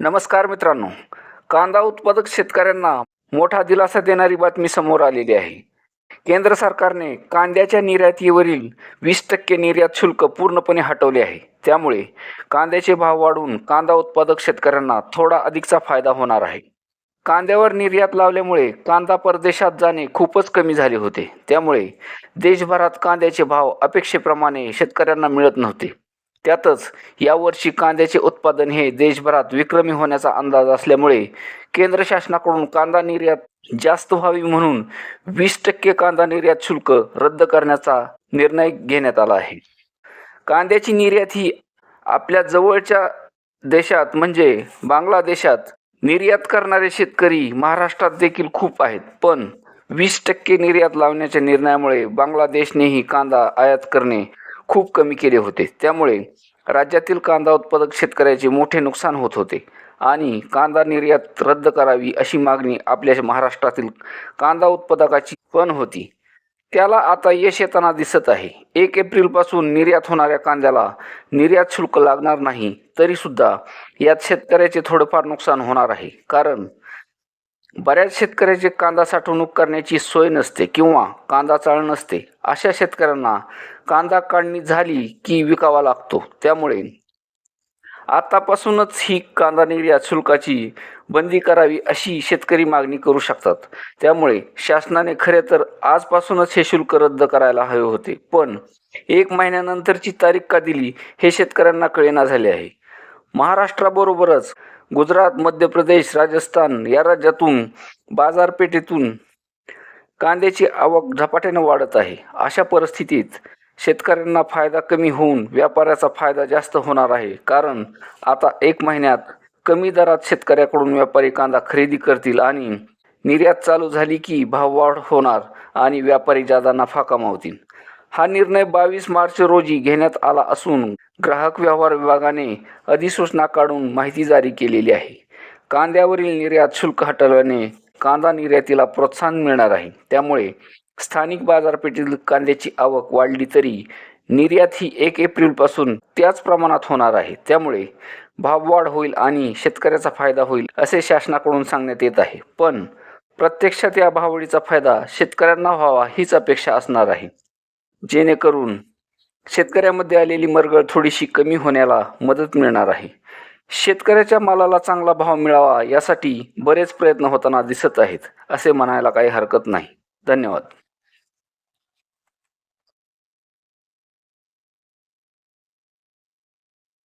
नमस्कार मित्रांनो. कांदा उत्पादक शेतकऱ्यांना मोठा दिलासा देणारी बातमी समोर आलेली आहे. केंद्र सरकारने कांद्याच्या निर्यातीवरील वीस टक्के निर्यात शुल्क पूर्णपणे हटवले आहे. त्यामुळे कांद्याचे भाव वाढून कांदा उत्पादक शेतकऱ्यांना थोडा अधिकचा फायदा होणार आहे. कांद्यावर निर्यात लावल्यामुळे कांदा परदेशात जाणे खूपच कमी झाले होते. त्यामुळे देशभरात कांद्याचे भाव अपेक्षेप्रमाणे शेतकऱ्यांना मिळत नव्हते. त्यातच यावर्षी कांद्याचे उत्पादन हे देशभरात विक्रमी होण्याचा अंदाज असल्यामुळे केंद्र शासनाकडून कांदा निर्यात जास्त व्हावी म्हणून वीस टक्के कांदा निर्यात शुल्क रद्द करण्याचा निर्णय घेण्यात आला आहे. कांद्याची निर्यात ही आपल्या जवळच्या देशात म्हणजे बांगलादेशात निर्यात करणारे शेतकरी महाराष्ट्रात देखील खूप आहेत. पण वीस टक्के निर्यात लावण्याच्या निर्णयामुळे बांगलादेशनेही कांदा आयात करणे खूप कमी केले होते. त्यामुळे राज्यातील कांदा उत्पादक शेतकऱ्याचे मोठे नुकसान होत होते. आणि कांदा निर्यात रद्द करावी अशी मागणी आपल्या महाराष्ट्रातील कांदा उत्पादकाची पण होती. त्याला आता यश येताना दिसत आहे. एक एप्रिलपासून निर्यात होणाऱ्या कांद्याला निर्यात शुल्क लागणार नाही तरीसुद्धा यात शेतकऱ्याचे थोडंफार नुकसान होणार आहे. कारण बऱ्याच शेतकऱ्याचे कांदा साठवणूक करण्याची सोय नसते किंवा कांदा चाळ नसते. अशा शेतकऱ्यांना कांदा काढणी झाली की विकावा लागतो. त्यामुळे आतापासूनच ही कांदा निर्यात शुल्काची बंदी करावी अशी शेतकरी मागणी करू शकतात. त्यामुळे शासनाने खरे तर आजपासूनच हे शुल्क रद्द करायला हवे होते. पण एक महिन्यानंतरची तारीख का दिली हे शेतकऱ्यांना कळेना झाले आहे. महाराष्ट्राबरोबरच गुजरात मध्य प्रदेश राजस्थान या राज्यातून बाजारपेठेतून कांद्याची आवक झपाट्याने वाढत आहे. अशा परिस्थितीत शेतकऱ्यांना फायदा कमी होऊन व्यापाऱ्याचा फायदा जास्त होणार आहे. कारण आता एक महिन्यात कमी दरात शेतकऱ्याकडून व्यापारी कांदा खरेदी करतील आणि निर्यात चालू झाली की भाववाढ होणार आणि व्यापारी जादा नफा कमावतील. हा निर्णय बावीस मार्च रोजी घेण्यात आला असून ग्राहक व्यवहार विभागाने अधिसूचना काढून माहिती जारी केलेली आहे. कांद्यावरील निर्यात शुल्क हटवल्याने कांदा निर्यातीला प्रोत्साहन मिळणार आहे. त्यामुळे स्थानिक बाजारपेठेतील कांद्याची आवक वाढली तरी निर्यात ही एक एप्रिलपासून त्याच प्रमाणात होणार आहे. त्यामुळे भाववाढ होईल आणि शेतकऱ्याचा फायदा होईल असे शासनाकडून सांगण्यात येत आहे. पण प्रत्यक्षात या भाववाढीचा फायदा शेतकऱ्यांना व्हावा हीच अपेक्षा असणार आहे. जेणेकरून शेतकऱ्यामध्ये आलेली मरगळ थोडीशी कमी होण्याला मदत मिळणार आहे. शेतकऱ्याच्या मालाला चांगला भाव मिळावा यासाठी बरेच प्रयत्न होताना दिसत आहेत असे म्हणायला काही हरकत नाही. धन्यवाद.